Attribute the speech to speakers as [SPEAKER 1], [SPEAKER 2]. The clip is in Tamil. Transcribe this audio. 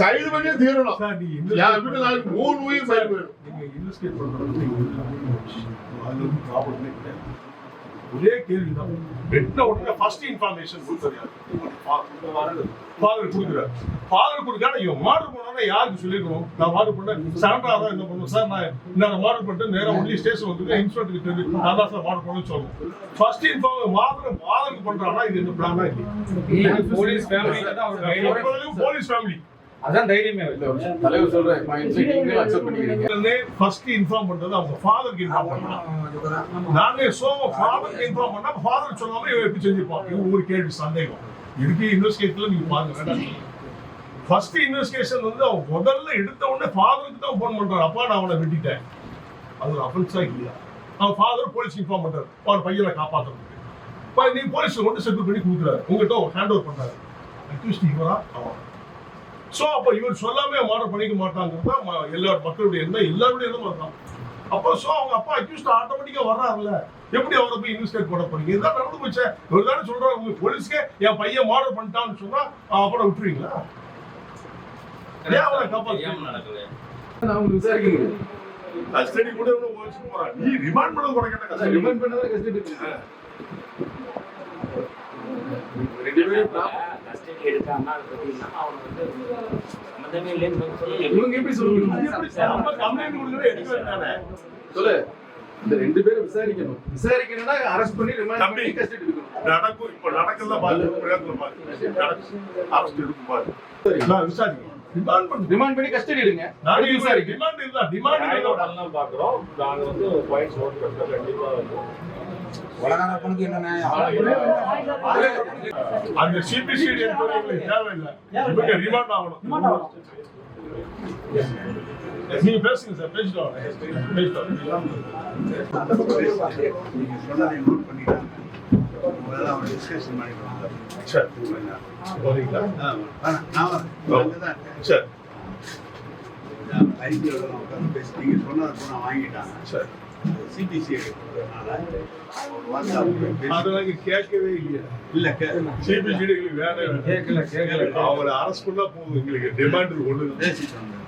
[SPEAKER 1] கைது பண்ணியே தீரணும். என்
[SPEAKER 2] investigate
[SPEAKER 1] வீட்டு நாளைக்கு மூணு உயிர்
[SPEAKER 2] சார்,
[SPEAKER 1] பயிர் போயிடும்.
[SPEAKER 2] ஒரே கேள்விதான். வெட்டின உடனே ஃபர்ஸ்ட் இன்ஃபர்மேஷன் கொடுத்தது ஃபாதர் கொடுக்குறாரு. ஃபாதர் கொடுக்காம இவன் மாடல் பண்ணா யாருக்கு சொல்லிருக்கணும் நான் மாடல் பண்ணேன் சரண்டா தான் என்ன பண்ணுவோம் சார் நான் நான் மாடல் பண்ணிட்டு நேரா ஒன்லி ஸ்டேஷன் வந்து இன்ஸ்பெக்டருக்கு தெரிஞ்சு நான் தான் சார் மாடல் பண்ணணும்னு சொல்லணும். ஃபர்ஸ்ட் இன்ஃபார்ம் மாதம் ஃபாதருக்கு பண்றாங்கன்னா இது என்ன பிளானா இல்லை
[SPEAKER 3] போலீஸ் ஃபேமிலி தான்
[SPEAKER 2] போலீஸ் ஃபேமிலி
[SPEAKER 3] அதான் தைரியமே
[SPEAKER 4] தலைவர் சொல்ற பாயிண்ட்ஸ் நீங்களும் அக்செப்ட் பண்ணிக்கிறீங்க.
[SPEAKER 2] ஃபர்ஸ்ட் இன்ஃபார்ம் பண்றது அவங்க ஃபாதருக்கு இன்ஃபார்ம் பண்ணலாம். சோ ஃபாதருக்கு இன்ஃபார்ம் பண்ணா ஃபாதர் சொல்லாம இவன் எப்படி செஞ்சிருப்பான் இது ஒரு கேள்வி சந்தேகம். இதுக்கு இன்வெஸ்டிகேஷன்ல நீங்க பாருங்க வேண்டாம். ஃபர்ஸ்ட் இன்வெஸ்டிகேஷன் வந்து அவன் முதல்ல எடுத்த உடனே ஃபாதருக்கு தான் ஃபோன் பண்றான் அப்பா நான் அவனை வெட்டிட்டேன். அது ஒரு அஃபென்ஸா இல்லையா அவன் ஃபாதர் போலீஸ் இன்ஃபார்ம் பண்றாரு. அவன் பையனை காப்பாத்துறதுக்கு இப்போ நீ போலீஸ் கொண்டு செட்டில் பண்ணி கொடுக்குறாரு. உங்ககிட்ட ஹேண்ட் ஓவர் பண்றாரு. அக்யூஸ்ட் இவரா அவன். சோ அப்ப இவர் சொல்லாம மாடல் பண்ணிக்க மாட்டாங்கிறது எல்லா மக்களுடைய எண்ணம் எல்லாருடைய எண்ணம் தான் அப்போ சோ அவங்க அப்பா அக்யூஸ்ட் ஆட்டோமேட்டிக்கா வர்றாருல்ல. எப்படி அவரை போய் இன்வெஸ்டிகேட் பண்ண போறீங்க? இதுதான் நடந்து போச்சே. இவர் தானே சொல்றாரு உங்க போலீஸ்க்கே என் பையன் மாடல் பண்ணிட்டான்னு சொன்னா அப்புறம் விட்டுருவீங்களா? ஏன் அவரை காப்பாத்து
[SPEAKER 4] நான் உங்களுக்கு விசாரிக்கிறேன்.
[SPEAKER 2] கஸ்டடி கூட போறான் நீ ரிமாண்ட் பண்ணது கூட கேட்ட
[SPEAKER 4] ரிமைண்ட் பண்ணதான் கஸ்டடி
[SPEAKER 5] சொல்லு.
[SPEAKER 4] இந்த ரெண்டு பேரும் விசாரிக்கணும். விசாரிக்கணும்னா அரெஸ்ட் பண்ணி ரிமைண்ட். பண்ணி கஸ்டடி எடுக்கணும்
[SPEAKER 2] நடக்கும். இப்ப நடக்கல பாரு. பிரயத்னம் பாரு. நடக்கும். அரஸ்ட் இருக்கும் பாரு.
[SPEAKER 4] சரி.
[SPEAKER 2] நான் ரிமாண்ட் பண்ணு.
[SPEAKER 4] கஸ்டடி எடுங்க.
[SPEAKER 2] நாளைக்கு
[SPEAKER 4] விசாரிக்க
[SPEAKER 2] டிமாண்ட் இருந்தா டிமாண்ட்
[SPEAKER 6] பாக்குறோம். நாங்க வந்து பாயிண்ட்ஸ் நோட் கண்டிப்பா வந்து
[SPEAKER 3] உலகப்பனுக்கு என்ன நியாயம்
[SPEAKER 2] அந்த சிபிசிடி தேவையில்லை. இவங்க ரிமாண்ட் ஆகணும். நீங்க பேசுங்க சார். பேசிட்டு
[SPEAKER 7] வாங்கிட்டாங்க
[SPEAKER 2] சரி.
[SPEAKER 7] சிபிசி எடுக்கிறதுனால அவர் வந்து அவங்க பேசி
[SPEAKER 2] அதெல்லாம் இங்க கேட்கவே இல்லையா
[SPEAKER 7] இல்ல கே-
[SPEAKER 2] சிபிசிடி எங்களுக்கு வேணவே வேணாம்.
[SPEAKER 3] கேட்கல கேட்கல
[SPEAKER 2] அவங்களை அரஸ்ட் பண்ணா போதும் எங்களுக்கு டிமாண்ட் ஒண்ணு
[SPEAKER 7] பேசிட்டு வந்தேன்